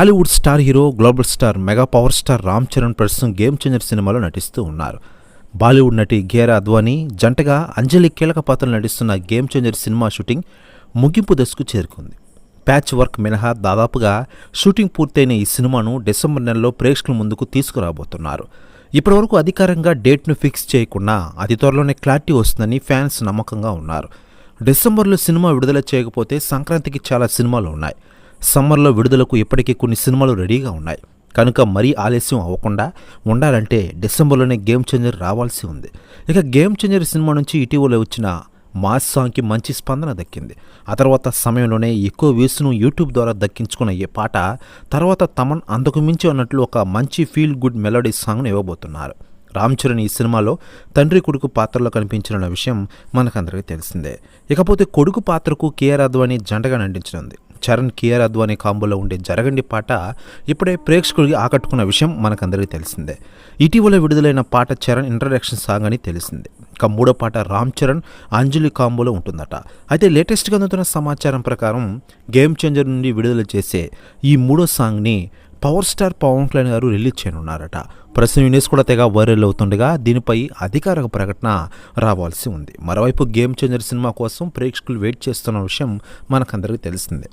Tollywood star hero global star mega power star Ram Charan ప్రస్తుతం game changer సినిమాలో నటిస్తూ ఉన్నారు. బాలీవుడ్ నటి గేరా అద్వానీ జంటగా అంజలి కీలక పాత్రలు నటిస్తున్న గేమ్ చేంజర్ సినిమా షూటింగ్ ముగింపు దశకు చేరుకుంది. ప్యాచ్ వర్క్ మినహా దాదాపుగా షూటింగ్ పూర్తయిన ఈ సినిమాను డిసెంబర్ నెలలో ప్రేక్షకుల ముందుకు తీసుకురాబోతున్నారు. ఇప్పటివరకు అధికారంగా డేట్ను ఫిక్స్ చేయకుండా అతి త్వరలోనే క్లారిటీ వస్తుందని ఫ్యాన్స్ నమ్మకంగా ఉన్నారు. డిసెంబర్లో సినిమా విడుదల చేయకపోతే సంక్రాంతికి చాలా సినిమాలు ఉన్నాయి. సమ్మర్లో విడుదలకు ఇప్పటికీ కొన్ని సినిమాలు రెడీగా ఉన్నాయి. కనుక మరీ ఆలస్యం అవ్వకుండా ఉండాలంటే డిసెంబర్లోనే గేమ్ చేంజర్ రావాల్సి ఉంది. ఇక గేమ్ చేంజర్ సినిమా నుంచి ఇటీవల వచ్చిన మాస్ సాంగ్కి మంచి స్పందన దక్కింది. ఆ తర్వాత సమయంలోనే ఎక్కువ వ్యూస్ను యూట్యూబ్ ద్వారా దక్కించుకున్న ఈ పాట తర్వాత తమన్ అంతకు మించి అన్నట్లు ఒక మంచి ఫీల్ గుడ్ మెలోడీ సాంగ్ను ఇవ్వబోతున్నారు. రామ్ చరణ్ ఈ సినిమాలో తండ్రి కొడుకు పాత్రలో కనిపించిన విషయం మనకందరికీ తెలిసిందే. ఇకపోతే కొడుకు పాత్రకు కేఆర్ అద్వానీ జంటగా నటించనుంది. చరణ్ కేఆర్ అద్వానీ కాంబోలో ఉండే జరగండి పాట ఇప్పుడే ప్రేక్షకుడికి ఆకట్టుకున్న విషయం మనకందరికీ తెలిసిందే. ఇటీవల విడుదలైన పాట చరణ్ ఇంట్రడక్షన్ సాంగ్ అని తెలిసింది. ఇక మూడో పాట రామ్ చరణ్ అంజలి కాంబోలో ఉంటుందట. అయితే లేటెస్ట్గా అందుతున్న సమాచారం ప్రకారం గేమ్ చేంజర్ నుండి విడుదల చేసే ఈ మూడో సాంగ్ని పవర్ స్టార్ పవన్ కళ్యాణ్ గారు రిలీజ్ చేయనున్నారట. ప్రస్తుతం యూనిస్ కూడా తెగ వైరల్ అవుతుండగా దీనిపై అధికారిక ప్రకటన రావాల్సి ఉంది. మరోవైపు గేమ్ చేంజర్ సినిమా కోసం ప్రేక్షకులు వెయిట్ చేస్తున్న విషయం మనకందరికీ తెలిసిందే.